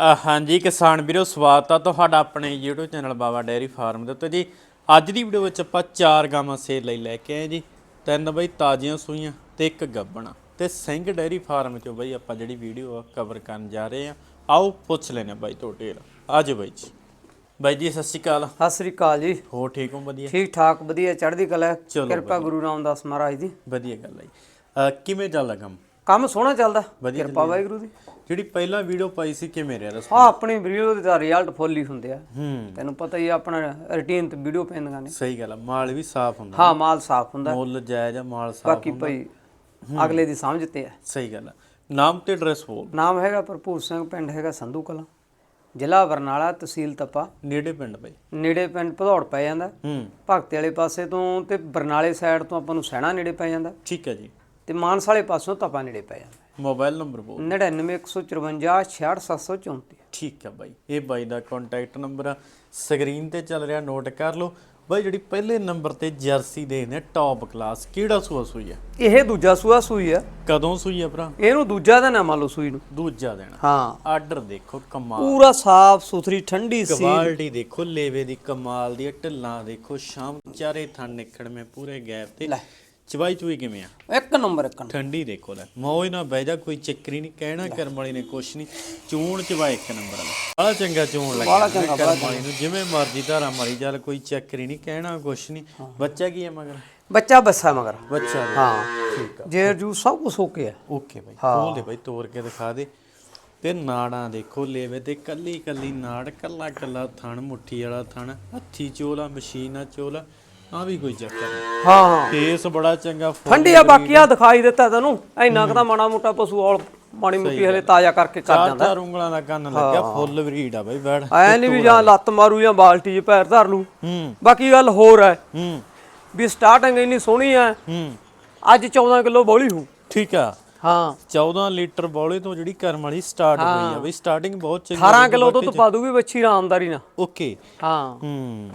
ਹਾਂਜੀ ਕਿਸਾਨ ਵੀਰੋ ਸਵਾਗਤ ਆ ਤੁਹਾਡਾ ਆਪਣੇ YouTube channel Baba dairy farm ਦੇ ਉੱਤੇ ਜੀ। ਅੱਜ ਦੀ ਵੀਡੀਓ ਵਿੱਚ ਆਪਾਂ ਚਾਰ ਗਾਵਾਂ ਸੇਲ ਲਈ ਲੈ ਕੇ ਆਏ ਜੀ। ਤਿੰਨ ਬਈ ਤਾਜ਼ੀਆਂ ਸੂਈਆਂ ਤੇ ਇੱਕ ਗੱਬਣਾ। ਤੇ ਸਿੰਘ ਡੇਅਰੀ ਫਾਰਮ ਚੋਂ ਬਈ ਆਪਾਂ ਜਿਹੜੀ ਵੀਡੀਓ ਆ ਕਵਰ ਕਰਨ ਜਾ ਰਹੇ ਆ। ਆਓ ਪੁੱਛ ਲੈਨੇ ਬਾਈ ਤੋਂ ਡੇਲ ਆਜੋ ਬਾਈ ਜੀ। ਬਾਈ ਜੀ ਸਤਿ ਸ਼੍ਰੀ ਅਕਾਲ। ਸਤਿ ਸ੍ਰੀ ਅਕਾਲ ਜੀ। ਹੋ ਠੀਕ ਹੋ? ਵਧੀਆ। ਠੀਕ ਠਾਕ ਵਧੀਆ ਚੜ੍ਹਦੀ ਕਲਾ ਹੈ। ਚਲੋ ਕਿਰਪਾ ਗੁਰੂ ਰਾਮਦਾਸ ਮਹਾਰਾਜ ਦੀ। ਵਧੀਆ ਗੱਲ ਹੈ ਜੀ। ਕਿਵੇਂ ਚੱਲਦਾ ਕੰਮ? ਕੰਮ ਸੋਹਣਾ ਚੱਲਦਾ। ਕਿਰਪਾ ਵਾਹਿਗੁਰੂ ਦੀ। ਜਿਹੜੀ ਪਹਿਲਾਂ ਵੀਡੀਓ ਪਾਈ ਸੀ ਕਿਵੇਂ ਰਿਹਾ ਦੱਸੋ? ਆ ਆਪਣੀ ਵੀਡੀਓ ਦਾ ਰਿਜ਼ਲਟ ਫੁੱਲ ਹੀ ਹੁੰਦੇ ਆ। ਹੂੰ। ਤੈਨੂੰ ਪਤਾ ਹੀ ਆਪਣਾ ਰੁਟੀਨ ਤੇ ਵੀਡੀਓ ਪੈਂਦੀਆਂ ਨੇ। ਸਹੀ ਗੱਲ ਆ ਮਾਲ ਵੀ ਸਾਫ਼ ਹੁੰਦਾ। ਹਾਂ ਮਾਲ ਸਾਫ਼ ਹੁੰਦਾ। ਮੁੱਲ ਜਾਇਜ਼ ਆ ਮਾਲ ਸਾਫ਼ ਬਾਕੀ ਭਈ ਅਗਲੇ ਦੀ ਸਮਝ ਤੇ ਆ। ਸਹੀ ਗੱਲ ਆ। ਨਾਮ ਤੇ ਐਡਰੈਸ ਬੋਲ। ਨਾਮ ਹੈਗਾ ਭਰਪੂਰ ਸਿੰਘ ਪਿੰਡ ਹੈਗਾ ਸੰਧੂ ਕਲਾਂ। ਜ਼ਿਲ੍ਹਾ ਬਰਨਾਲਾ ਤਹਿਸੀਲ ਤਪਾ। ਨੇੜੇ ਪਿੰਡ ਬਈ ਨੇੜੇ ਪਿੰਡ ਭਦੌੜ ਪੈ ਜਾਂਦਾ। ਹੂੰ। ਭਗਤੇ ਵਾਲੇ ਪਾਸੇ ਤੋਂ ਤੇ ਬਰਨਾਲੇ ਸਾਈਡ ਤੋਂ ਆਪਾਂ ਨੂੰ ਸੈਣਾ ਨੇੜੇ ਪੈ ਜਾਂਦਾ। ਠੀਕ ਹੈ ਜੀ। ਤੇ ਮਾਨਸ ਵਾਲੇ ਪਾਸੋਂ ਤਪਾ ਨੇੜੇ ਪੈ ਜਾਂਦਾ ਮੋਬਾਈਲ ਨੰਬਰ ਬੋਲ 99154 66734 ਠੀਕ ਹੈ ਬਾਈ। ਇਹ ਬਾਈ ਦਾ ਕੰਟੈਕਟ ਨੰਬਰ ਆ। ਸਕਰੀਨ ਤੇ ਚੱਲ ਰਿਹਾ ਨੋਟ ਕਰ ਲਓ। ਬਾਈ ਜਿਹੜੀ ਪਹਿਲੇ ਨੰਬਰ ਤੇ ਜਰਸੀ ਦੇ ਨੇ ਟੌਪ ਕਲਾਸ ਕਿਹੜਾ ਸੂਆ ਸੂਈ ਆ ਇਹ ਦੂਜਾ ਸੂਆ ਸੂਈ ਆ। ਕਦੋਂ ਸੂਈ ਆ ਭਰਾ? ਇਹਨੂੰ ਦੂਜਾ ਦਾ ਨਾ ਮੰਨ ਲਓ ਸੂਈ ਨੂੰ। ਦੂਜਾ ਦੇਣਾ ਹਾਂ। ਆਰਡਰ ਦੇਖੋ ਕਮਾਲ। ਪੂਰਾ ਸਾਫ਼ ਸੁਥਰੀ ਠੰਡੀ ਸੀ। ਕੁਆਲਿਟੀ ਦੇਖੋ ਲੇਵੇ ਦੀ ਕਮਾਲ ਦੀ ਆ, ਢਿੱਲਾਂ ਦੇਖੋ ਸ਼ਾਮ ਚਾਰੇ ਥਣ ਨਿਕੜਵੇਂ ਪੂਰੇ ਗੈਪ ਤੇ। ਲੈ। ਚਵਾਈ ਚੂਈ ਕਿਵੇਂ ਆ? ਇੱਕ ਨੰਬਰ ਇੱਕ ਨੰਬਰ। ਠੰਡੀ ਦੇਖੋ ਲੈ। ਮੌਜ ਨਾ ਬਹਿ ਜਾ ਕੋਈ ਚੱਕਰੀ ਨਹੀਂ ਕਹਿਣਾ ਕਰਮ ਵਾਲੀ ਨੇ ਕੁਛ ਨਹੀਂ। ਚੂਣ ਚਵਾ ਇੱਕ ਨੰਬਰ ਵਾਲਾ। ਬੜਾ ਚੰਗਾ ਚੂਣ ਲੱਗਿਆ ਬੜਾ ਚੰਗਾ, ਕਰਮ ਵਾਲੀ ਨੂੰ ਜਿਵੇਂ ਮਰਜ਼ੀ ਧਾਰਾ ਮਾਰੀ ਚੱਲ ਕੋਈ ਚੱਕਰੀ ਨਹੀਂ ਕਹਿਣਾ ਕੁਛ ਨਹੀਂ। ਬੱਚਾ ਕੀ ਹੈ ਮਗਰ? ਬੱਚਾ ਬੱਸਾ ਮਗਰ। ਬੱਚਾ ਹਾਂ। ਠੀਕ ਆ। ਜੇਰ ਜੂ ਸਭ ਕੁਝ ਓਕੇ ਆ। ਓਕੇ ਬਾਈ। ਖੋਲ ਦੇ ਬਾਈ ਤੋੜ ਕੇ ਦਿਖਾ ਦੇ। ਤੇ ਨਾੜਾਂ ਦੇਖੋ ਲੇਵੇ ਤੇ ਕੱਲੀ ਕੱਲੀ ਨਾੜ ਕੱਲਾ ਕੱਲਾ ਥਣ ਮੁੱਠੀ ਵਾਲਾ ਥਣ ਹੱਥੀ ਚੋਲਾ ਮਸ਼ੀਨਾ ਚੋਲਾ। ਆ ਵੀ ਕੋਈ ਚੱਕਰ ਨਹੀਂ। ਹਾਂ ਫੇਸ ਬੜਾ ਚੰਗਾ ਫੁੱਲ ਠੰਡੀ ਆ ਬਾਕੀ ਆ ਦਿਖਾਈ ਦਿੱਤਾ ਤੈਨੂੰ। ਇੰਨਾ ਕਦਾ ਮਾੜਾ ਮੋਟਾ ਪਸ਼ੂ ਔਲ ਮਾੜੀ ਮੁੱਟੀ ਹਲੇ ਤਾਜ਼ਾ ਕਰਕੇ ਕਰ ਚਾਰ ਜਾਂਦਾ। ਚਾਰ ਉਂਗਲਾਂ ਦਾ ਕੰਨ ਲੱਗਿਆ ਫੁੱਲ ਬਰੀਡ ਆ ਬਾਈ ਬੈੜ ਐ ਨਹੀਂ ਵੀ ਜਾਂ ਲੱਤ ਮਾਰੂ ਜਾਂ ਬਾਲਟੀ 'ਚ ਪੈਰ ਧਰ ਲੂ ਹੂੰ। ਬਾਕੀ ਗੱਲ ਹੋਰ ਐ। ਹੂੰ। ਵੀ ਸਟਾਰਟਿੰਗ ਇੰਨੀ ਸੋਹਣੀ ਐ। ਹੂੰ। ਅੱਜ 14 ਕਿਲੋ ਬੋਲੀ ਹੂੰ। ਠੀਕ ਆ। ਹਾਂ। 14 ਲੀਟਰ ਬੌਲੇ ਤੋਂ ਜਿਹੜੀ ਕਰਮ ਵਾਲੀ ਸਟਾਰਟ ਹੋਈ ਆ ਬਈ ਸਟਾਰਟਿੰਗ ਬਹੁਤ ਚੰਗੀ 18 ਕਿਲੋ ਦੁੱਧ ਪਾ ਦੂਗੀ ਬੱਚੀ ਆਰਾਮਦਾਰੀ ਨਾਲ। ਓਕੇ। ਹਾਂ। ਹੂੰ।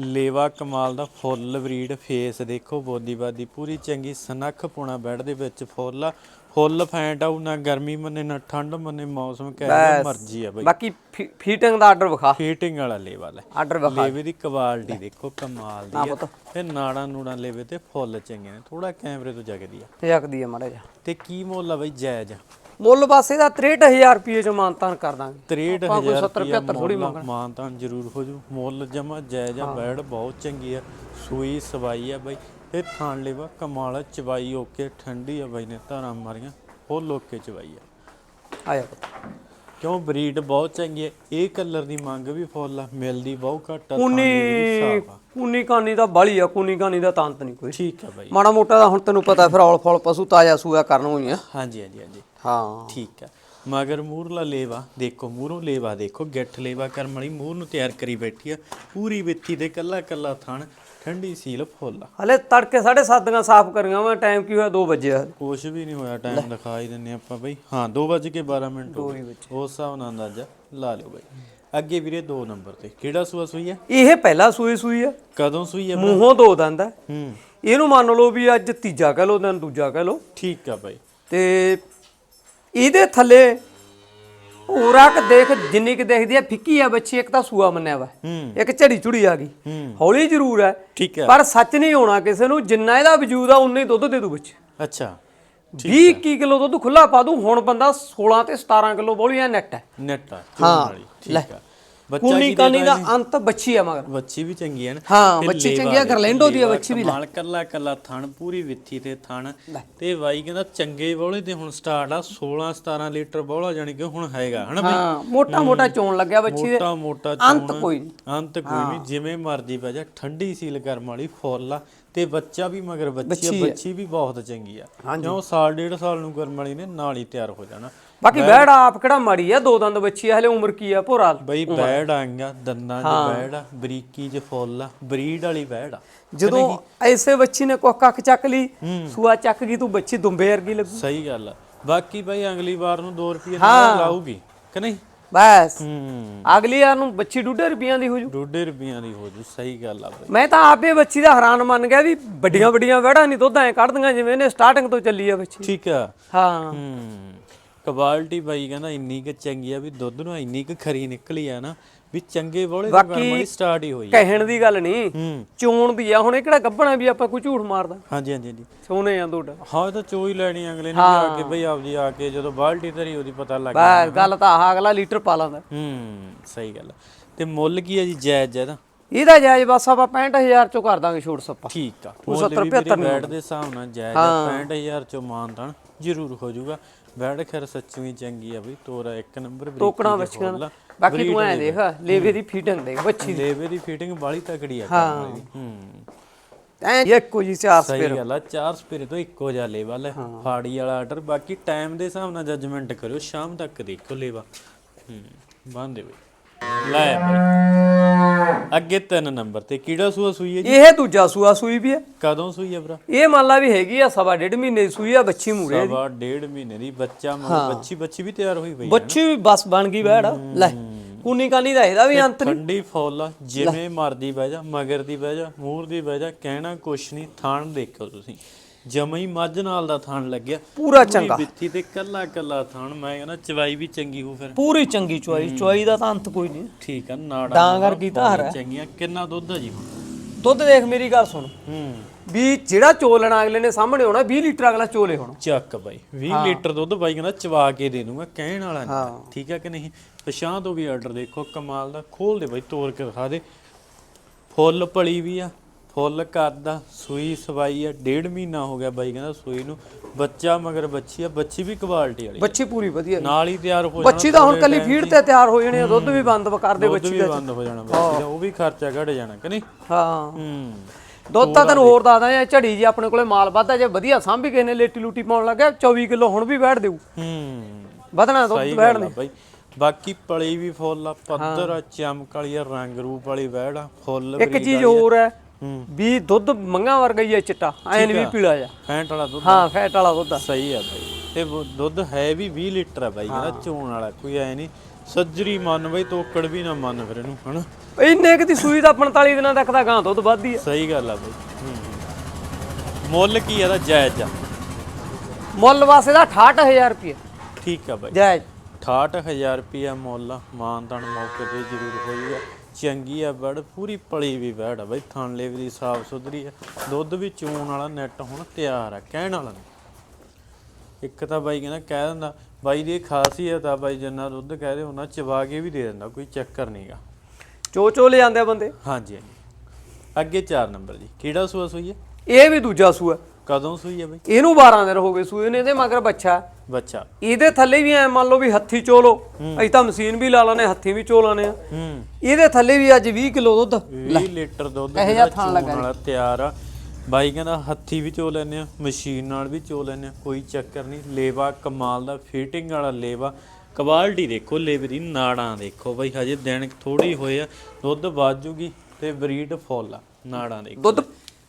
ਲੇਵਾ ਕਮਾਲ ਦਾ ਫੁੱਲ ਬਰੀਡ ਫੇਸ ਦੇਖੋ ਬੋਦੀ ਬਾਦੀ ਪੂਰੀ ਚੰਗੀ ਸਨੱਖ ਪੁਣਾ ਬੈੱਡ ਦੇ ਵਿੱਚ ਫੁੱਲ ਫੁੱਲ ਫੈਂਟ ਆਉ ਨਾ ਗਰਮੀ ਮੰਨੇ ਨਾ ਠੰਡ ਮੰਨੇ ਮੌਸਮ ਕਹਿ ਮਰਜ਼ੀ ਆ ਬਈ। ਬਾਕੀ ਫੀਟਿੰਗ ਦਾ ਆਰਡਰ ਵਿਖਾ। ਫੀਟਿੰਗ ਵਾਲਾ ਲੇਵਾ ਲੈ। ਆਰਡਰ ਵਿਖਾ। ਲੇਵੇ ਦੀ ਕੁਆਲਿਟੀ ਦੇਖੋ ਕਮਾਲ ਦੀ ਆ। ਤੇ ਨਾੜਾਂ ਨੂੜਾਂ ਲੇਵੇ ਤੇ ਫੁੱਲ ਚੰਗੇ ਨੇ ਥੋੜਾ ਕੈਮਰੇ ਤੋਂ ਜਗਦੀ ਆ। ਜਗਦੀ ਆ ਮਾੜਾ ਜਿਹਾ। ਤੇ ਕੀ ਮੁੱਲ ਆ ਬਈ ਜਾਇਜ਼ ਮੁੱਲ ਬਸ ਇਹਦਾ 63000 ਰੁਪਏ ਚ ਮਾਨਤਾਨ ਕਰ ਦਾਂਗੇ। 63000 70 75 ਥੋੜੀ ਮੰਗਣਾ। ਮਾਨਤਾਨ ਜ਼ਰੂਰ ਹੋ ਜੂ ਮੁੱਲ ਜਮਾ ਜਾਇਜ਼ ਆ ਬੈੜ ਬਹੁਤ ਚੰਗੀ ਆ ਸੂਈ ਸਵਾਈ ਆ ਬਾਈ। ਇਹ ਥਾਣ ਲੇਵਾ ਕਮਾਲ ਚਵਾਈ ਓਕੇ ਠੰਡੀ ਆ ਬਾਈ ਨੇ ਧਾਰਾਂ ਮਾਰੀਆਂ ਫੁੱਲ ਓਕੇ ਚਵਾਈ ਆ। ਆਇਆ ਕਿਉਂ ਬਰੀਡ ਬਹੁਤ ਚੰਗੀ ਹੈ? ਇਹ ਕਲਰ ਦੀ ਮੰਗ ਵੀ ਫੁੱਲ ਆ ਮਿਲਦੀ ਬਹੁਤ ਘੱਟ ਆ ਕੁਨੀ ਕੁਨੀ ਕਾਨੀ ਦਾ ਬਾਲੀ ਆ ਕੁਨੀ ਕਾਨੀ ਦਾ ਤਾਂਤ ਨਹੀਂ ਕੋਈ। ਠੀਕ ਆ ਬਾਈ। ਮਾੜਾ ਮੋਟਾ ਦਾ ਹੁਣ ਤੈਨੂੰ ਪਤਾ ਫਿਰ ਔਲ ਫੌਲ ਪਸ਼ੂ ਤਾਜ਼ਾ ਸੂਆ ਕਰਨ ਹੋਈ ਆ। ਹਾਂਜੀ ਹਾਂਜੀ ਹਾਂਜੀ। ਹਾਂ। ਠੀਕ ਆ। ਮਗਰ ਮੂਰਲਾ ਲੇਵਾ ਦੇਖੋ ਮੂਹਰੋਂ ਲੇਵਾ ਦੇਖੋ ਗਿੱਠ ਲੇਵਾ ਕਰਮ ਵਾਲੀ ਮੂੰਹ ਨੂੰ ਤਿਆਰ ਕਰੀ ਬੈਠੀ ਆ। ਪੂਰੀ ਵਿੱਥੀ ਦੇ ਕੱਲਾ ਕੱਲਾ ਥਣ ਠੰਡੀ ਸੀਲ ਫੁੱਲ ਹਲੇ ਤੜਕੇ 7:30 ਦੀਆਂ ਸਾਫ਼ ਕਰੀਆਂ ਮੈਂ ਟਾਈਮ ਕੀ ਹੋਇਆ? 2 ਵਜੇ ਆ। ਕੁਛ ਵੀ ਨਹੀਂ ਹੋਇਆ ਟਾਈਮ ਦਿਖਾਈ ਦਿੰਨੇ ਆਪਾਂ ਬਈ। ਹਾਂ 2 ਵਜੇ ਕੇ 12 ਮਿੰਟ ਹੋ ਗਏ। ਉਸ ਹਿਸਾਬ ਨਾਲ ਅੰਦਾਜ਼ਾ ਲਾ ਲਿਓ ਬਈ। ਅੱਗੇ ਵੀਰੇ 2 ਨੰਬਰ ਤੇ। ਕਿਹੜਾ ਸੂਆ ਸੂਈ ਆ? ਇਹ ਪਹਿਲਾ ਸੂਈ ਸੂਈ ਆ। ਕਦੋਂ ਸੂਈ ਆ ਮੂੰਹੋਂ ਦੋ ਦੰਦ ਹੂੰ। ਇਹਨੂੰ ਮੰਨ ਲਓ ਵੀ ਅੱਜ ਤੀਜਾ ਕਹਿ ਲਓ ਦਿਨ ਦੂਜਾ ਕਹਿ ਲਓ। ਠੀਕ ਆ ਬਾਈ। ਤੇ ਇਹਦੇ ਥੱਲੇ ਪੂਰਾ ਕ ਦੇਖ ਜਿੰਨੀ ਕਿ ਦੇਖਦੀ ਆ ਫਿੱਕੀ ਆ ਬੱਚੀ ਇੱਕ ਤਾਂ ਸੂਆ ਮੰਨਿਆ ਵਾ। ਹੂੰ। ਇੱਕ ਝੜੀ ਝੁੜੀ ਆ ਗਈ। ਹੂੰ। ਹੌਲੀ ਜ਼ਰੂਰ ਹੈ ਠੀਕ ਆ। ਪਰ ਸੱਚ ਨਹੀਂ ਹੋਣਾ ਕਿਸੇ ਨੂੰ ਜਿੰਨਾ ਇਹਦਾ ਵਜੂਦ ਆ ਉਨਾ ਹੀ ਦੁੱਧ ਦੇ ਦੂ ਬੱਚੇ ਅੱਛਾ। 20 21 ਕਿਲੋ ਦੁੱਧ ਖੁੱਲਾ ਪਾ ਦੂ ਹੁਣ ਬੰਦਾ 16 ਤੇ 17 ਕਿਲੋ ਬੋਲੀਆਂ ਨੈਟ ਹੈ ਨੈਟ ਆ ਆ। ਬੱਚਾ ਕੁਨੀ ਕਾਨੀ ਦਾ ਅੰਤ ਬੱਚੀ ਆ ਮਗਰ। ਬੱਚੀ ਵੀ ਚੰਗੀ ਹੈ ਨਾ। ਹਾਂ, ਬੱਚੀ ਚੰਗੀ ਆ, ਗਰਲੈਂਡੋ ਦੀ ਆ ਬੱਚੀ ਵੀ ਲੈ। ਕਮਾਲ ਕੱਲਾ ਕੱਲਾ ਥਣ ਪੂਰੀ ਵਿੱਥੀ ਤੇ ਥਣ। ਤੇ ਬਾਈ ਕਹਿੰਦਾ ਚੰਗੇ ਬੋਲੇ ਤੇ ਹੁਣ ਸਟਾਰਟ ਆ 16 17 ਲੀਟਰ ਬੋਲਾ ਜਾਨੀ ਕਿ ਹੁਣ ਹੈਗਾ ਹਨਾ ਬਈ? ਹਾਂ ਮੋਟਾ ਮੋਟਾ ਚੋਣ ਲੱਗਿਆ ਬੱਚੀ ਦੇ। ਮੋਟਾ ਮੋਟਾ ਅੰਤ ਕੋਈ ਨਹੀਂ ਅੰਤ ਕੋਈ ਨਹੀਂ ਜਿਵੇਂ ਮਰਜ਼ੀ ਪੈ ਜਾ। ਠੰਡੀ ਸੀਲ ਕਰਮ ਵਾਲੀ ਫੁੱਲ ਆ। ਤੇ ਬੱਚਾ ਵੀ ਮਗਰ ਬੱਚੀ ਆ ਬੱਚੀ ਵੀ ਬਹੁਤ ਚੰਗੀ ਆ। ਕਿਉਂ? ਸਾਲ ਡੇਢ ਸਾਲ ਨੂੰ ਕਰਮ ਵਾਲੀ ਨੇ ਨਾਲ ਹੀ ਤਿਆਰ ਹੋ ਜਾਣਾ। ਬਾਕੀ ਬੈੜ ਆਪ ਕਿਹੜਾ ਮਾੜੀ ਆ ਦੋ ਦੰਦ ਬੱਚੀ ਆ ਹਲੇ ਉਮਰ ਕੀ ਆ ਭੋਰਾ। ਬਈ ਬੈੜ ਆਂਗਾ ਦੰਦਾਂ 'ਚ ਬੈੜ ਆ ਬਰੀਕੀ 'ਚ ਫੁੱਲ ਆ ਬਰੀਡ ਵਾਲੀ ਬੈੜ ਆ। ਜਦੋਂ ਐਸੇ ਬੱਚੀ ਨੇ ਕੋਈ ਕੱਖ ਚੱਕ ਲਈ ਸੂਆ ਚੱਕ ਗਈ ਤੂੰ ਬੱਚੀ ਦੁੰਬੇ ਵਰਗੀ ਲੱਗੂ। ਸਹੀ ਗੱਲ ਆ। ਬਾਕੀ ਬਈ ਅਗਲੀ ਵਾਰ ਨੂੰ 2 ਰੁਪਏ ਨਾਲ ਲਾਊਗੀ ਕਿ ਨਹੀਂ? ਬਸ। ਹੂੰ। ਅਗਲੀ ਵਾਰ ਨੂੰ ਬੱਚੀ ਡੂਢੇ ਰੁਪਈਆਂ ਦੀ ਹੋ ਜੂ। ਡੋਡੇ ਰੁਪਈਆਂ ਦੀ ਹੋ ਜੂ ਸਹੀ ਗੱਲ ਆ ਬਈ। ਮੈਂ ਤਾਂ ਆਪੇ ਬੱਚੀ ਦਾ ਹੈਰਾਨ ਮੰਨ ਗਿਆ ਵੀ ਵੱਡੀਆਂ ਵੱਡੀਆਂ ਵੜਾ ਨਹੀਂ ਦੁੱਧ ਐ ਕੱਢਦੀਆਂ ਜਿਵੇਂ ਇਹਨੇ ਸਟਾਰਟਿੰਗ ਤੋਂ ਚੱਲੀ ਆ ਬੱਚੀ। ਠੀਕ ਆ। ਹਾਂ। ਹੂੰ। ਕੁਆਲਿਟੀ ਬਾਈ ਕਹਿੰਦਾ ਇੰਨੀ ਕੁ ਚੰਗੀ ਆ ਵੀ ਦੁੱਧ ਨੂੰ ਇੰਨੀ ਕੁ ਖਰੀ ਨਿਕਲੀ ਆ ਨਾ ਵੀ ਚੰਗੇ ਬੋਲੇ ਦੀ ਬਾਕੀ ਸਟਾਰਟ ਹੀ ਹੋਈ ਆ। ਕਹਿਣ ਦੀ ਗੱਲ ਨਹੀਂ ਹੂੰ। ਚੋਣ ਦੀ ਆ ਹੁਣ ਇਹ ਕਿਹੜਾ ਗੱਬਣਾ ਵੀ ਆਪਾਂ ਕੋਈ ਝੂਠ ਮਾਰਦਾ? ਹਾਂਜੀ ਹਾਂਜੀ ਹਾਂਜੀ। ਸੋਨੇ ਆ ਦੁੱਧ। ਹਾਂ ਇਹ ਤਾਂ ਚੋਈ ਲੈਣੀ ਅਗਲੇ ਨੇ ਆ ਕੇ ਬਈ ਆਪਦੀ ਆ ਕੇ ਜਦੋਂ ਬਾਲਟੀ ਧਰੀ ਉਹਦੀ ਪਤਾ ਲੱਗ ਬਸ ਗੱਲ ਤਾਂ ਆਹ ਅਗਲਾ ਲੀਟਰ ਪਾ ਲਾਂਦਾ। ਹੂੰ ਸਹੀ ਗੱਲ। ਤੇ ਮੁੱਲ ਕੀ ਆ ਜੀ ਜਾਇਜ਼ ਇਹਦਾ? ਇਹਦਾ ਜਾਇਜ਼ ਬਸ ਆਪਾਂ 65000 ਚੋਂ ਕਰ ਦਾਂਗੇ ਛੋਟ ਸੱਪਾ। ਠੀਕ ਆ। ਉਹ ਮੁੱਲ 70 ਵੀ ਵੀਰੇ 75 ਬੈਟ ਦੇ ਹਿਸਾਬ ਨਾਲ ਜਾਇਜ਼ ਆ 65000 ਚੋਂ ਮਾਨਤਾਨ ਜ਼ਰੂਰ ਹੋ ਜਾਊਗਾ। ਬੈਟ ਖੈਰ ਸੱਚੀ ਹੀ ਚੰਗੀ ਆ ਬਈ ਤੋਰਾ ਇੱਕ ਨੰਬਰ ਬਰੀਕੀ ਟੋਕਣਾ ਦੇ ਬੱਚੀਆਂ ਆ। ਬਾਕੀ ਤੂੰ ਐ ਦੇਖ ਲੇਵੇ ਦੀ ਫੀਟਿੰਗ ਦੇਖ ਬੱਚੀ ਲੇਵੇ ਦੀ ਫਿਟਿੰਗ ਬਾਲੀ ਤਕੜੀ ਆ ਦੀ। ਹੂੰ। ਐ ਇੱਕੋ ਜੀ ਚਾਰ ਸਹੀ ਗੱਲ ਆ ਚਾਰ ਸਪੇਰੇ ਤੋਂ ਇੱਕੋ ਜਿਹਾ ਲੇਵਾ ਲੈ ਫਾੜੀ ਵਾਲਾ ਆਰਡਰ ਬਾਕੀ ਟਾਈਮ ਦੇ ਹਿਸਾਬ ਨਾਲ ਜੱਜਮੈਂਟ ਕਰਿਓ ਸ਼ਾਮ ਤੱਕ ਦੇਖੋ ਲੇਵਾ। ਹੂੰ ਬੰਦੇ ਬਈ ਲੈ। ਬਈ ਅੱਗੇ ਤਿੰਨ ਨੰਬਰ ਤੇ ਕਿਹੜਾ ਸੂਆ ਸੂਈ ਹੈ ਜੀ? ਇਹ ਦੂਜਾ ਸੂਆ ਸੂਈ ਵੀ ਹੈ। ਕਦੋਂ ਸੂਈ ਹੈ ਭਰਾ? ਇਹ ਮੰਨ ਲਾ ਵੀ ਹੈਗੀ ਆ ਸਵਾ ਡੇਢ ਮਹੀਨੇ ਦੀ ਸੂਈ ਆ ਬੱਚੀ ਮੂਰੇ ਸਵਾ ਡੇਢ ਮਹੀਨੇ ਦੀ ਬੱਚਾ ਮਤਲਬ ਬੱਚੀ ਬੱਚੀ ਵੀ ਤਿਆਰ ਹੋਈ ਪਈ ਹੈ ਬੱਚੀ ਵੀ ਬਸ ਬਣ ਗਈ ਬੈੜ ਲੈ ਕੁਨੀ ਕਾਨੀ ਦਾ ਇਹਦਾ ਵੀ ਅੰਤ ਨਹੀਂ। ਠੰਡੀ ਫੁੱਲ ਆ, ਜਿਵੇਂ ਮਰਦੀ ਬਹਿ ਜਾ ਮਗਰ ਦੀ ਬਹਿ ਜਾ ਮੂਰ ਦੀ ਬਹਿ ਜਾ ਕਹਿਣਾ ਕੁਛ ਨਹੀਂ ਥਾਣ ਦੇਖੋ ਤੁਸੀਂ। ਜਮਾ ਹੀ ਮੱਝ ਨਾਲ ਦਾ ਥਾਣ ਲੱਗਿਆ। ਪੂਰਾ ਚੰਗਾ। ਬਿੱਥੀ ਤੇ ਕੱਲਾ ਕੱਲਾ ਥਾਣ ਮੈਂ ਕਹਿੰਦਾ ਚਵਾਈ ਵੀ ਚੰਗੀ ਹੋ ਫਿਰ। ਪੂਰੀ ਚੰਗੀ ਚੁਆਈ ਚੁਆਈ ਦਾ ਤਾਂ ਅੰਤ ਕੋਈ ਨਹੀਂ। ਠੀਕ ਆ ਨਾੜਾ ਡਾਂਗ ਵਰਗੀ ਧਾਰ ਹੈ। ਚੰਗੀਆਂ ਕਿੰਨਾ ਦੁੱਧ ਆ ਜੀ ਹੁਣ? ਦੁੱਧ ਦੇਖ ਮੇਰੀ ਗੱਲ ਸੁਣ। ਹੂੰ। ਵੀ ਜਿਹੜਾ ਚੋਲਣਾ ਅਗਲੇ ਨੇ ਸਾਹਮਣੇ ਹੋਣਾ 20 ਲੀਟਰ ਅਗਲਾ ਚੋਲੇ ਹੋਣਾ। ਚੱਕ ਬਾਈ 20 ਲੀਟਰ ਦੁੱਧ ਬਾਈ ਕਹਿੰਦਾ ਚਵਾ ਕੇ ਦੇ ਦੂੰਗਾ ਕਹਿਣ ਵਾਲਾ ਨਹੀਂ। ਠੀਕ ਆ ਕਿ ਨਹੀਂ? ਪਛਾਂ ਤੋਂ ਵੀ ਆਰਡਰ ਦੇਖੋ ਕਮਾਲ ਦਾ। ਖੋਲ ਦੇ ਬਾਈ ਤੋੜ ਕੇ ਦਿਖਾ ਦੇ। ਫੁੱਲ ਪਲੀ ਵੀ ਆ। ਫੁੱਲ ਕਰਦਾ ਸੂਈ ਸਵਾਈ ਆ ਡੇਢ ਮਹੀਨਾ ਹੋ ਗਿਆ ਬਾਈ ਕਹਿੰਦਾ ਸੂਈ ਨੂੰ। ਬੱਚਾ ਮਗਰ ਬੱਚੀ ਆ ਬੱਚੀ ਵੀ ਕੁਆਲਿਟੀ ਵਾਲੀ ਬੱਚੀ ਪੂਰੀ ਵਧੀਆ ਨਾਲ ਹੀ ਤਿਆਰ ਹੋ ਬੱਚੀ ਤਾਂ ਹੁਣ ਕੱਲੀ ਫੀਡ ਤੇ ਤਿਆਰ ਹੋ ਜਾਣੀ ਆ ਦੁੱਧ ਵੀ ਬੰਦ ਕਰਦੇ ਦੁੱਧ ਬੱਚੀ ਵੀ ਬੰਦ ਹੋ ਜਾਣਾ ਬੱਚੀ ਦਾ ਉਹ ਵੀ ਖਰਚਾ ਘਟ ਜਾਣਾ ਕਿ ਨਹੀਂ? ਹਾਂ। ਹੂੰ। ਦੁੱਧ ਤਾਂ ਤੈਨੂੰ ਹੋਰ ਦੱਸਦਾ ਜਾਂ ਝੜੀ ਜੀ ਆਪਣੇ ਕੋਲੇ ਮਾਲ ਵੱਧਦਾ ਜੇ ਵਧੀਆ ਸਾਂਭੀ ਕਿਸੇ ਨੇ ਲੇਟੀ ਲੂਟੀ ਪਾਉਣ ਲੱਗਿਆ 24 ਕਿਲੋ ਹੁਣ ਵੀ ਬੈਠ ਦੇਊ। ਹੂੰ। ਵਧਣਾ ਦੁੱਧ ਸਹੀ ਬੈਠ ਗੱਲ ਆ ਬਾਈ। ਬਾਕੀ ਪਲੀ ਵੀ ਫੁੱਲ ਆ ਪੱਧਰ ਆ ਚਮਕ ਵਾਲੀ ਆ ਰੰਗ ਰੂਪ ਵਾਲੀ ਵਹਿੜ ਆ ਫੁੱਲ ਇੱਕ ਚੀਜ਼ ਹੋਰ ਹੂੰ ਵੀ ਦੁੱਧ ਮੰਗਾ ਵਰਗਾ ਹੀ ਹੈ ਚਿੱਟਾ ਐ ਨਹੀਂ ਵੀ ਪੀਲਾ ਜਾ ਫੈਂਟ ਵਾਲਾ ਦੁੱਧ ਹਾਂ ਫੈਟ ਵਾਲਾ ਦੁੱਧ। ਸਹੀ ਆ ਬਾਈ। ਤੇ ਦੁੱਧ ਹੈ ਵੀ 20 ਲੀਟਰ ਆ ਬਾਈ ਕਹਿੰਦਾ ਚੋਣ ਵਾਲਾ ਕੋਈ ਐ ਨਹੀਂ। ਸੱਜਰੀ ਮੰਨ ਬਈ ਤੋਕੜ ਵੀ ਨਾ ਮੰਨ ਫਿਰ ਇਹਨੂੰ ਹਨਾ? ਇੰਨੇ ਕਿ ਦੀ ਸੂਈ ਦਾ 45 ਦਿਨਾਂ ਤੱਕ ਦਾ ਗਾਂ ਦੁੱਧ ਵੱਧਦੀ ਆ। ਸਹੀ ਗੱਲ ਆ ਬਾਈ। ਮੁੱਲ ਕੀ ਆ ਇਹਦਾ? ਜਾਇਜ਼ ਆ। ਮੁੱਲ ਵਾਸਤੇ ਦਾ 68000 ਰੁਪਏ ਠੀਕ ਆ ਬਾਈ। ਜਾਇਜ਼। 68000 ਰੁਪਿਆ ਮੁੱਲ ਆ। ਮਾਨਤਨ ਮੌਕੇ ਤੇ ਜ਼ਰੂਰ ਹੋ ਜਾਊਗਾ ਚੰਗੀ ਆ ਬੜ ਪੂਰੀ ਪਲੀ ਵੀ ਬੈੜ ਆ ਬਈ ਥਣ ਲੇਵ ਦੀ ਸਾਫ਼ ਸੁਥਰੀ ਆ। ਦੁੱਧ ਵੀ ਚੂਣ ਵਾਲਾ ਨੈਟ ਹੁਣ ਤਿਆਰ ਆ ਕਹਿਣ ਵਾਲਾ ਨਹੀਂ। ਇੱਕ ਤਾਂ ਬਾਈ ਕਹਿੰਦਾ ਕਹਿ ਦਿੰਦਾ ਬਾਈ ਦੀ ਇਹ ਖਾਸੀਅਤ ਆ ਬਾਈ ਜਿੰਨਾ ਦੁੱਧ ਕਹਦੇ ਉਹਨਾਂ ਚਵਾ ਕੇ ਵੀ ਦੇ ਦਿੰਦਾ ਕੋਈ ਚੱਕਰ ਨਹੀਂਗਾ ਚੋ ਚੋ ਲੈ ਜਾਂਦੇ ਆ ਬੰਦੇ। ਹਾਂਜੀ ਹਾਂਜੀ। ਅੱਗੇ 4 ਨੰਬਰ ਜੀ ਕਿਹੜਾ ਸੂਆ ਸੂਈ ਹੈ ਇਹ ਵੀ ਦੂਜਾ ਸੂਆ। ਕਦੋਂ ਸੂਈ ਹੈ ਬਾਈ? ਇਹਨੂੰ 12 ਦਿਨ ਹੋ ਗਏ ਸੂਏ ਨੇ ਇਹਦੇ ਮਗਰ ਬੱਚਾ। ਬੱਚਾ। ਇਹਦੇ ਥੱਲੇ ਵੀ ਐ ਮੰਨ ਲਓ ਵੀ ਹੱਥੀ ਚੋਲੋ। ਅਸੀਂ ਤਾਂ ਮਸ਼ੀਨ ਵੀ ਲਾ ਲਾਨੇ ਹੱਥੀ ਵੀ ਚੋ ਲਾਨੇ ਆ। ਹੂੰ। ਇਹਦੇ ਥੱਲੇ ਵੀ ਅੱਜ 20 ਕਿਲੋ ਦੁੱਧ। 20 ਲੀਟਰ ਦੁੱਧ ਇਹੋ ਜਿਹਾ ਥਣ ਲੱਗਾ ਵਾਲਾ ਤਿਆਰ ਆ। ਬਾਈ ਕਹਿੰਦਾ ਹੱਥੀ ਵੀ ਚੋ ਲੈਨੇ ਆ ਮਸ਼ੀਨ ਨਾਲ ਵੀ ਚੋ ਲੈਨੇ ਆ ਕੋਈ ਚੱਕਰ ਨਹੀਂ। ਲੇਵਾ ਕਮਾਲ ਦਾ ਫਿਟਿੰਗ ਵਾਲਾ ਲੇਵਾ। ਕੁਆਲਿਟੀ ਦੇਖੋ ਲੇਵੇ ਦੀ ਨਾੜਾਂ ਦੇਖੋ ਬਾਈ ਹਜੇ ਦਿਨ ਥੋੜੀ ਹੋਏ ਆ ਦੁੱਧ ਵਾਜੂਗੀ ਤੇ ਬਰੀਡ ਫੁੱਲ ਆ ਨਾੜਾਂ ਦੇਖੋ। ਦੁੱਧ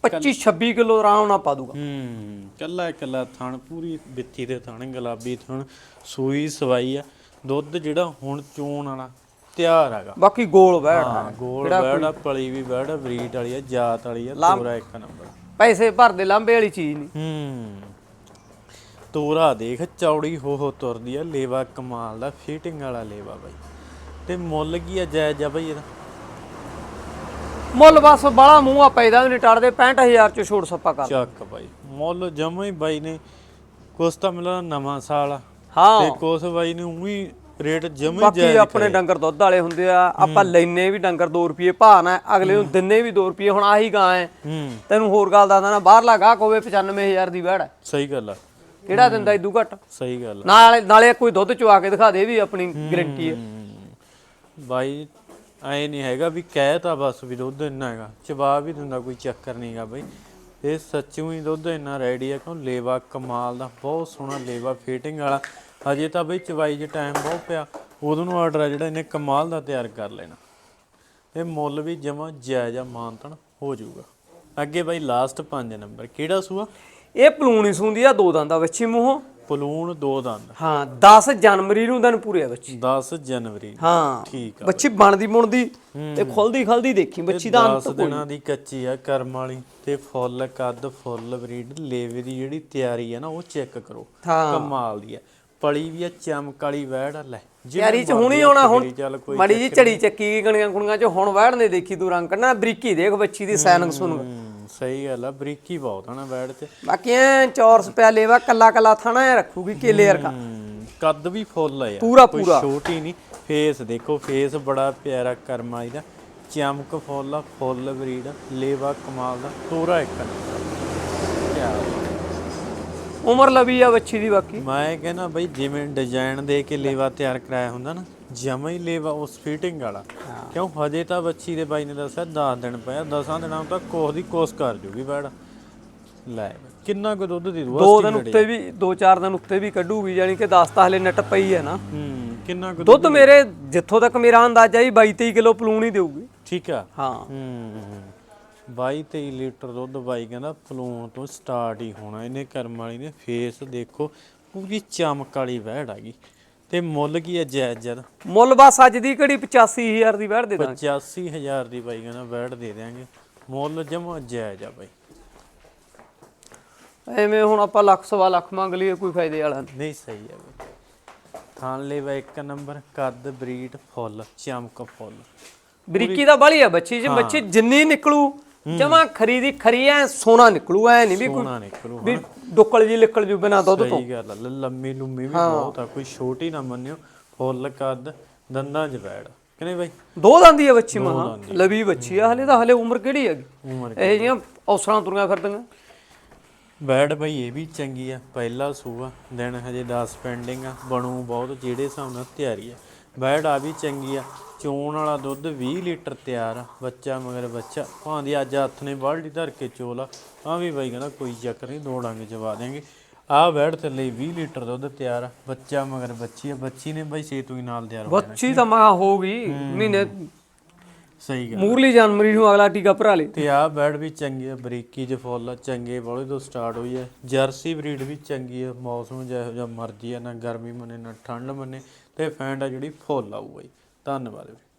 25 26 ਕਿਲੋ ਆਰਾਮ ਨਾਲ ਪਾ ਦੂਗਾ। ਹੂੰ ਕੱਲਾ ਕੱਲਾ ਥਣ ਪੂਰੀ ਬਿੱਥੀ ਦੇ ਥਣ ਗੁਲਾਬੀ ਥਣ ਸੂਈ ਸਵਾਈ ਆ। ਦੁੱਧ ਜਿਹੜਾ ਹੁਣ ਚੋਣ ਵਾਲਾ ਤਿਆਰ ਹੈਗਾ। ਬਾਕੀ ਗੋਲ ਹਾਂ ਗੋਲ ਬੈੜ ਆ ਪਲੀ ਵੀ ਬੈੜ ਆ ਬਰੀਡ ਵਾਲੀ ਆ ਜਾਤ ਵਾਲੀ ਆ ਤੋਰਾ ਇੱਕ ਨੰਬਰ। ਪੈਸੇ ਭਰਦੇ ਲਾਂਬੇ ਵਾਲੀ ਚੀਜ਼ ਨਹੀਂ। ਹੂੰ। ਤੋਰਾ ਦੇਖ ਚੌੜੀ ਹੋ ਹੋ ਤੁਰਦੀ ਆ ਲੇਵਾ ਕਮਾਲ ਦਾ ਫਿਟਿੰਗ ਵਾਲਾ ਲੇਵਾ ਬਾਈ। ਤੇ ਮੁੱਲ ਕੀ ਆ ਜਾਇਜ਼ ਆ ਬਾਈ ਇਹਦਾ? ਮੁੱਲ ਬਸ ਬਾਲਾ ਮੂੰਹ ਆ ਪੈਦਾ ਨਹੀਂ ਟੜਦੇ 65000 ਚ ਛੋੜ ਸੱਪਾ ਕਰ। ਚੱਕ ਬਾਈ ਮੁੱਲ ਜਮਾ ਹੀ ਬਾਈ ਨੇ ਕੁਛ ਤਾਂ ਮਿਲਣਾ ਨਵਾਂ ਸਾਲ ਆ। ਹਾਂ। ਤੇ ਕੁਛ ਬਾਈ ਨੇ ਉਹੀ ਰੇਟ ਜਮਾ ਹੀ ਬਾਕੀ ਜਾਇਜ਼ ਆਪਣੇ ਡੰਗਰ ਦੁੱਧ ਵਾਲੇ ਹੁੰਦੇ ਆ ਆਪਾਂ ਲੈਨੇ ਵੀ ਡੰਗਰ 2 ਰੁਪਏ ਭਾਅ ਅਗਲੇ ਨੂੰ ਦਿੰਨੇ ਵੀ 2 ਰੁਪਏ ਹੁਣ ਆਹੀ ਗਾਂ ਹੈ ਹੂੰ। ਤੈਨੂੰ ਹੋਰ ਗੱਲ ਦੱਸਦਾ ਨਾ ਬਾਹਰਲਾ ਗਾਹਕ ਹੋਵੇ 95000 ਦੀ ਵੜ ਸਹੀ ਗੱਲ ਆ। ਕਿਹੜਾ ਦਿੰਦਾ ਇਦੂ ਘੱਟ? ਸਹੀ ਗੱਲ ਆ। ਨਾਲੇ ਨਾਲੇ ਕੋਈ ਦੁੱਧ ਚਵਾ ਕੇ ਦਿਖਾ ਦੇ ਇਹ ਵੀ ਆਪਣੀ ਗਾਰੰਟੀ ਹੈ ਹੂੰ। ਬਾਈ ਐ ਨਹੀਂ ਹੈਗਾ ਵੀ ਕਹਿ ਤਾਂ ਬਸ ਵੀ ਦੁੱਧ ਇੰਨਾ ਹੈਗਾ ਚਬਾ ਵੀ ਦਿੰਦਾ ਕੋਈ ਚੱਕਰ ਨਹੀਂਗਾ ਬਈ। ਇਹ ਸੱਚੂ ਹੀ ਦੁੱਧ ਇੰਨਾ ਰੈਡੀ ਆ, ਕਿਉਂ ਲੇਵਾ ਕਮਾਲ ਦਾ, ਬਹੁਤ ਸੋਹਣਾ ਲੇਵਾ ਫਿਟਿੰਗ ਵਾਲਾ। ਹਜੇ ਤਾਂ ਬਈ ਚਵਾਈ 'ਚ ਟਾਈਮ ਬਹੁਤ ਪਿਆ ਉਦੋਂ ਨੂੰ ਆਰਡਰ ਆ ਜਿਹੜਾ ਇਹਨੇ ਕਮਾਲ ਦਾ ਤਿਆਰ ਕਰ ਲੈਣਾ। ਇਹ ਮੁੱਲ ਵੀ ਜਮਾ ਜਾਇਜ਼ ਆ, ਮਾਨਤਨ ਹੋ ਜਾਊਗਾ। ਅੱਗੇ ਬਾਈ ਲਾਸਟ 5 ਨੰਬਰ, ਕਿਹੜਾ ਸੂਆ? ਇਹ ਪਲੂਣੀ ਸੁੰਦੀ ਆ, ਦੋ ਦੰਦਾ ਵੱਛੀ ਮੂੰਹੋਂ। ਪਲੂਣ ਦੋ ਦੰਦ। ਹਾਂ 10 ਜਨਵਰੀ ਨੂੰ ਦਿਨ ਪੂਰੇ ਆ ਬੱਚੀ। 10 ਜਨਵਰੀ। ਹਾਂ ਠੀਕ ਆ ਬੱਚੀ ਬਣਦੀ ਮੁਣਦੀ ਤੇ ਖੁੱਲਦੀ ਖਲਦੀ ਦੇਖੀ ਬੱਚੀ ਦਾ 10 ਦਿਨਾਂ ਦੀ ਕੱਚੀ ਆ ਕਰਮ ਵਾਲੀ। ਤੇ ਫੁੱਲ ਕੱਦ ਫੁੱਲ ਬਰੀਡ ਲੇਵੇ ਦੀ ਜਿਹੜੀ ਤਿਆਰੀ ਆ ਨਾ ਉਹ ਚੈੱਕ ਕਰੋ। ਕਮਾਲ ਦੀ ਆ। ਪਲੀ ਵੀ ਆ ਚਮਕ ਵਾਲੀ ਵੈੜ ਲੈ। ਯਾਰੀ ਚ ਹੁਣੀ ਆਉਣਾ ਹੁਣ ਮੜੀ ਜੀ ਝੜੀ ਚੱਕੀ ਗਣੀਆਂ ਗੁਣੀਆਂ ਚ ਹੁਣ ਵੈੜ ਨੇ ਦੇਖੀ ਤੂੰ ਰੰਗ। ਕੱਢਣਾ ਬਰੀਕੀ ਦੇਖ ਬੱਚੀ ਦੀ ਸੈਨਿਕ ਸੁਣ ਸਹੀ ਗੱਲ ਆ ਬਰੀਕੀ ਬਹੁਤ ਆ ਨਾ ਵੈੜ ਚ ਬਾਕੀ ਐ ਚੌਰਸ ਪਿਆ ਲੇਵਾ ਕੱਲਾ ਕੱਲਾ ਥਾਣਾ ਐ ਰੱਖੂਗੀ ਕੇਲੇ ਵਰਗਾ। ਕੱਦ ਵੀ ਫੁੱਲ ਆ ਯਾਰ ਪੂਰਾ ਕੋਈ ਪੂਰਾ। ਛੋਟੀ ਨਹੀਂ ਫੇਸ ਦੇਖੋ ਫੇਸ ਬੜਾ ਪਿਆਰਾ ਕਰਮਾ ਇਹਦਾ। ਚਮਕ ਫੁੱਲ ਆ ਫੁੱਲ ਬਰੀਡ ਆ, ਲੇਵਾ ਕਮਾਲ ਦਾ ਤੋਰਾ ਇੱਕ ਕਿਆ। ਉਮਰ ਲਵੀ ਆ ਬੱਚੀ ਦੀ ਬਾਕੀ। ਮੈਂ ਕਹਿੰਦਾ ਬਈ ਜਿਵੇਂ ਡਿਜ਼ਾਈਨ ਦੇ ਕੇ ਲੇਵਾ ਤਿਆਰ ਕਰਾਇਆ ਹੁੰਦਾ ਨਾ ਜਮਾ ਹੀ ਲੇਵਾ ਉਸ ਫਿਟਿੰਗ ਵਾਲਾ। ਕਿਉਂ? ਹਜੇ ਤਾਂ ਬੱਚੀ ਦੇ ਬਾਈ ਨੇ ਦੱਸਿਆ 10 ਦਿਨ ਪਿਆ 10 ਦਿਨਾਂ ਤੱਕ ਕੋਸ ਦੀ ਕੋਸ ਕਰ ਜੂਗੀ ਬੈੜ ਲੈ ਕਿੰਨਾ ਕੁ ਦੁੱਧ ਦੇ ਦੂ ਦੋ ਦਿਨ ਉੱਤੇ ਵੀ ਦੋ ਚਾਰ ਦਿਨ ਉੱਤੇ ਵੀ ਕੱਢੂਗੀ ਯਾਨੀ ਕਿ 10 ਤਾਂ ਹਲੇ ਨਟ ਪਈ ਹੈ ਨਾ। ਹੂੰ ਕਿੰਨਾ ਕੁ ਦੁੱਧ ਮੇਰੇ ਜਿੱਥੋਂ ਤੱਕ ਮੇਰਾ ਅੰਦਾਜ਼ਾ ਹੀ 22 23 ਕਿਲੋ ਪਲੂਣ ਹੀ ਦੇਊਗੀ। ਠੀਕ ਆ? ਹਾਂ। ਹੂੰ 22 23 ਲੀਟਰ ਦੁੱਧ ਬਾਈ ਕਹਿੰਦਾ ਫਲੂਣ ਤੋਂ ਸਟਾਰਟ ਹੀ ਹੋਣਾ। ਇਹਨੇ ਕਰਮ ਵਾਲੀ ਨੇ ਫੇਸ ਦੇਖੋ ਪੂਰੀ ਚਮਕ ਵਾਲੀ ਵਹਿੜ ਹੈਗੀ ਤੇ ਮੁੱਲ ਕੀ ਹੈ ਜਾਇਜ਼ ਜਦ? ਮੁੱਲ ਬਸ ਅੱਜ ਦੀ ਘੜੀ 85000 ਦੀ ਵੈੜ ਦੇ ਦਾਂਗੇ। 85000 ਦੀ ਬਾਈ ਕਹਿੰਦਾ ਵਹਿੜ ਦੇ ਦਿਆਂਗੇ। ਮੁੱਲ ਜਮਾ ਜਾਇਜ਼ ਆ ਬਾਈ। ਐਵੇਂ ਹੁਣ ਆਪਾਂ ਲੱਖ ਸਵਾ ਲੱਖ ਮੰਗ ਲਈਏ ਕੋਈ ਫਾਇਦੇ ਵਾਲਾ ਨਹੀਂ। ਸਹੀ ਹੈ ਬਾਈ। ਥਾਨ ਲੈਵਾ ਇੱਕ ਨੰਬਰ ਕੱਦ ਬਰੀਡ ਫੁੱਲ ਚਮਕ ਫੁੱਲ। ਬਰੀਕੀ ਦਾ ਬਲੀ ਆ ਬੱਚੀ ਜੇ ਬੱਚੀ ਜਿੰਨੀ ਨਿਕਲੂ ਜਮਾ ਖਰੀ ਦੀ ਖਰੀ ਐ ਸੋਨਾ ਨਿਕਲੂ ਐ ਨਹੀਂ ਵੀ ਕੋਈ ਸੋਨਾ ਨਿਕਲੂ ਵੀ ਡੁੱਕਲ ਜੀ ਨਿਕਲ ਜੂ ਬਿਨਾ ਦੁੱਧ ਤੋਂ। ਸਹੀ ਗੱਲ ਆ ਲ- ਲੰਮੀ ਲੁੰਮੀ ਵੀ ਬਹੁਤ ਆ ਕੋਈ ਛੋਟੀ ਨਾ ਮੰਨਿਓ ਫੁੱਲ ਕੱਦ ਦੰਦਾਂ 'ਚ ਬੈੜ ਕਿਨੇ ਬਾਈ? ਦੋ ਦੰਦੀ ਆ ਬੱਚੀ ਮਹਾ। ਲਵੀ ਬੱਚੀ ਆ ਹਲੇ ਤਾਂ ਹਲੇ ਉਮਰ ਕਿਹੜੀ ਹੈਗੀ? ਉਮਰ ਇਹ ਜੀਆਂ ਔਸਰਾਂ ਤੁਰੀਆਂ ਫਿਰਦੀਆਂ। ਬੈਡ ਬਈ ਇਹ ਵੀ ਚੰਗੀ ਆ ਪਹਿਲਾ ਸੂਆ ਦਿਨ ਹਜੇ 10 ਪੈਂਡਿੰਗ ਆ ਬਣੂ ਬਹੁਤ ਜਿਹੜੇ ਹਿਸਾਬ ਨਾਲ ਤਿਆਰੀ ਆ। ਬੈਡ ਆ ਵੀ ਚੰਗੀ ਆ ਚੋਣ ਵਾਲਾ ਦੁੱਧ 20 ਲੀਟਰ ਤਿਆਰ ਆ ਬੱਚਾ ਮਗਰ ਬੱਚਾ। ਭਾਂਦੀ ਅੱਜ ਹੱਥ ਨੇ ਬਾਲਟੀ ਧਰ ਕੇ ਚੋਲਾ ਆ ਵੀ ਬਾਈ ਕਹਿੰਦਾ ਕੋਈ ਚੱਕਰ ਨਹੀਂ ਦੋ ਡੰਗ ਜਵਾ ਦੇਾਂਗੇ ਆ ਬੈਡ ਥੱਲੇ 20 ਲੀਟਰ ਦੁੱਧ ਤਿਆਰ ਆ ਬੱਚਾ ਮਗਰ ਬੱਚੀ ਆ ਬੱਚੀ ਨੇ ਬਾਈ ਸੇਤੂ ਹੀ ਨਾਲ ਤਿਆਰ ਹੋ ਬੱਚੀ ਤਾਂ ਮਹਾ ਹੋਊਗੀ ਮਹੀਨੇ ਸਹੀ ਗੱਲ ਮੂਰਲੀ ਜਨਵਰੀ ਨੂੰ ਅਗਲਾ ਟੀਕਾ ਭਰਾ ਲੇ। ਤੇ ਆ ਬੈਡ ਵੀ ਚੰਗੀ ਆ ਬਰੀਕੀ ਚ ਫੁੱਲ ਆ ਚੰਗੇ ਬੋਲੇ ਤੋਂ ਸਟਾਰਟ ਹੋਈ ਹੈ ਜਰਸੀ ਬਰੀਡ ਵੀ ਚੰਗੀ ਆ ਮੌਸਮ ਜਿਹੋ ਜਿਹਾ ਮਰਜ਼ੀ ਆ ਨਾ ਗਰਮੀ ਮੰਨੇ ਨਾ ਠੰਡ ਮੰਨੇ ਤੇ ਫੈਂਡ ਆ ਜਿਹੜੀ ਫੁੱਲ ਆਊ ਬਾਈ। ਧੰਨਵਾਦ ਵੀਰੇ।